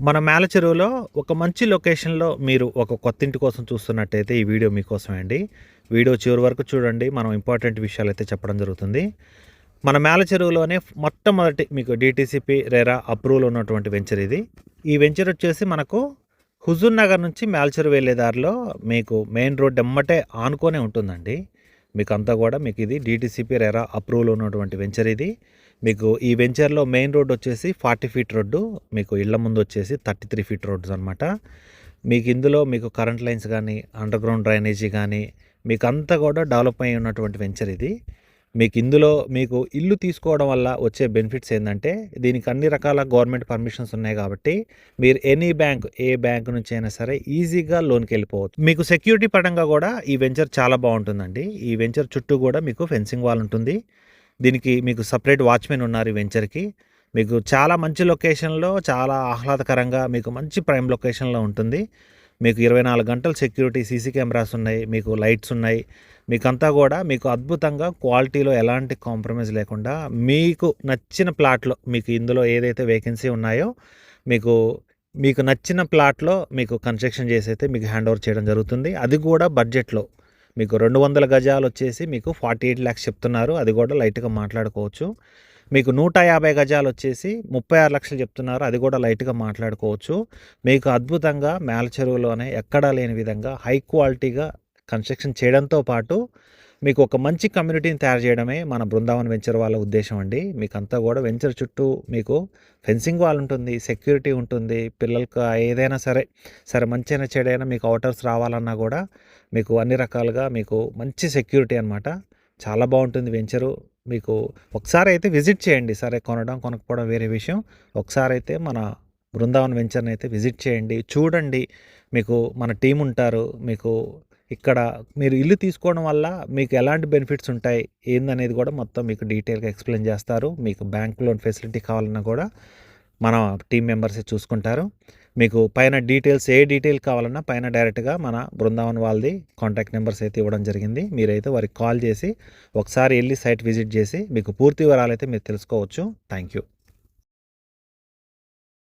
మన మేల చెరువులో ఒక మంచి లొకేషన్‌లో మీరు ఒక కొత్తింటి కోసం చూస్తున్నట్టయితే ఈ వీడియో మీకోసమే అండి. వీడియో చివరి వరకు చూడండి. మనం ఇంపార్టెంట్ విషయాలు అయితే చెప్పడం జరుగుతుంది. మన మేల చెరువులోనే మొట్టమొదటి మీకు డీటీసీపీ, రెరా అప్రూవల్ ఉన్నటువంటి వెంచర్ ఇది. ఈ వెంచర్ వచ్చేసి మనకు హుజూర్ నగర్ నుంచి మేల్చెరువు వెళ్ళే దారిలో మీకు మెయిన్ రోడ్ ఎమ్మటే ఆనుకొనే ఉంటుందండి. మీకంతా కూడా మీకు ఇది డీటీసీపీ, రెరా అప్రూవల్ ఉన్నటువంటి వెంచర్ ఇది. మీకు ఈ వెంచర్‌లో మెయిన్ రోడ్ వచ్చేసి 40 ఫీట్ రోడ్డు. మీకు ఇళ్ళ ముందు వచ్చేసి 33 ఫీట్ రోడ్స్ అనమాట. మీకు ఇందులో మీకు కరెంట్ లైన్స్ గానీ, అండర్‌గ్రౌండ్ డ్రైనేజీ కానీ మీకు అంతా కూడా డెవలప్ అయ్యి ఉన్నటువంటి వెంచర్ ఇది. మీకు ఇందులో మీకు ఇల్లు తీసుకోవడం వల్ల వచ్చే బెనిఫిట్స్ ఏంటంటే దీనికి అన్ని రకాల గవర్నమెంట్ పర్మిషన్స్ ఉన్నాయి కాబట్టి, మీరు ఎనీ బ్యాంక్, ఏ బ్యాంక్ నుంచి అయినా సరే ఈజీగా లోన్కి వెళ్ళిపోవచ్చు మీకు సెక్యూరిటీ పరంగా కూడా ఈ వెంచర్ చాలా బాగుంటుందండి ఈ వెంచర్ చుట్టూ కూడా మీకు ఫెన్సింగ్ వాల్ ఉంటుంది. దీనికి మీకు సపరేట్ వాచ్‌మెన్ ఉన్నారు ఈ వెంచర్‌కి. మీకు చాలా మంచి లొకేషన్‌లో చాలా ఆహ్లాదకరంగా మీకు మంచి ప్రైమ్ లొకేషన్‌లో ఉంటుంది. మీకు 24 గంటలు సెక్యూరిటీ సీసీ కెమెరాస్ ఉన్నాయి. మీకు లైట్స్ ఉన్నాయి. మీకంతా కూడా మీకు అద్భుతంగా క్వాలిటీలో ఎలాంటి కాంప్రమైజ్ లేకుండా మీకు నచ్చిన ప్లాట్‌లో మీకు ఇందులో ఏదైతే వేకెన్సీ ఉన్నాయో మీకు, మీకు నచ్చిన ప్లాట్‌లో మీకు కన్స్ట్రక్షన్ చేసైతే మీకు హ్యాండ్ ఓవర్ చేయడం జరుగుతుంది. అది కూడా బడ్జెట్‌లో. మీకు 200 గజాలు వచ్చేసి మీకు ఫార్టీ ఎయిట్ ల్యాక్స్ చెప్తున్నారు. అది కూడా లైట్‌గా మాట్లాడుకోవచ్చు. మీకు 150 గజాలు వచ్చేసి 36 లక్షలు చెప్తున్నారు. అది కూడా లైట్‌గా మాట్లాడుకోవచ్చు. మీకు అద్భుతంగా మేల చెరువులోనే ఎక్కడా లేని విధంగా హై క్వాలిటీగా కన్స్ట్రక్షన్ చేయడంతో పాటు మీకు ఒక మంచి కమ్యూనిటీని తయారు చేయడమే మన బృందావన్ వెంచర్ వాళ్ళ ఉద్దేశం అండి. మీకు అంతా కూడా వెంచర్ చుట్టూ మీకు ఫెన్సింగ్ వాల్ ఉంటుంది. సెక్యూరిటీ ఉంటుంది. పిల్లలకు ఏదైనా సరే, సరే మంచైనా చెడైనా మీకు ఔటర్స్ రావాలన్నా కూడా మీకు అన్ని రకాలుగా మీకు మంచి సెక్యూరిటీ అనమాట. చాలా బాగుంటుంది వెంచరు. మీకు ఒకసారి అయితే విజిట్ చేయండి. సరే కొనడం, కొనకపోవడం వేరే విషయం. ఒకసారి అయితే మన బృందావన్ వెంచర్‌ని అయితే విజిట్ చేయండి. చూడండి. మీకు మన టీం ఉంటారు. మీకు ఇక్కడ మీరు ఇల్లు తీసుకోవడం వల్ల మీకు ఎలాంటి బెనిఫిట్స్ ఉంటాయి, ఏందనేది కూడా మొత్తం మీకు డీటెయిల్‌గా ఎక్స్‌ప్లెయిన్ చేస్తారు. మీకు బ్యాంక్ లోన్ ఫెసిలిటీ కావాలన్నా కూడా మన టీం మెంబర్సే చూసుకుంటారు. మీకు పైన డీటెయిల్స్ ఏ డీటెయిల్ కావాలన్నా పైన డైరెక్ట్‌గా మన బృందావన్ వాళ్ళది కాంటాక్ట్ నెంబర్స్ అయితే ఇవ్వడం జరిగింది. మీరైతే వారికి కాల్ చేసి ఒకసారి వెళ్ళి సైట్ విజిట్ చేసి మీకు పూర్తి వివరాలు అయితే మీరు తెలుసుకోవచ్చు. Thank you.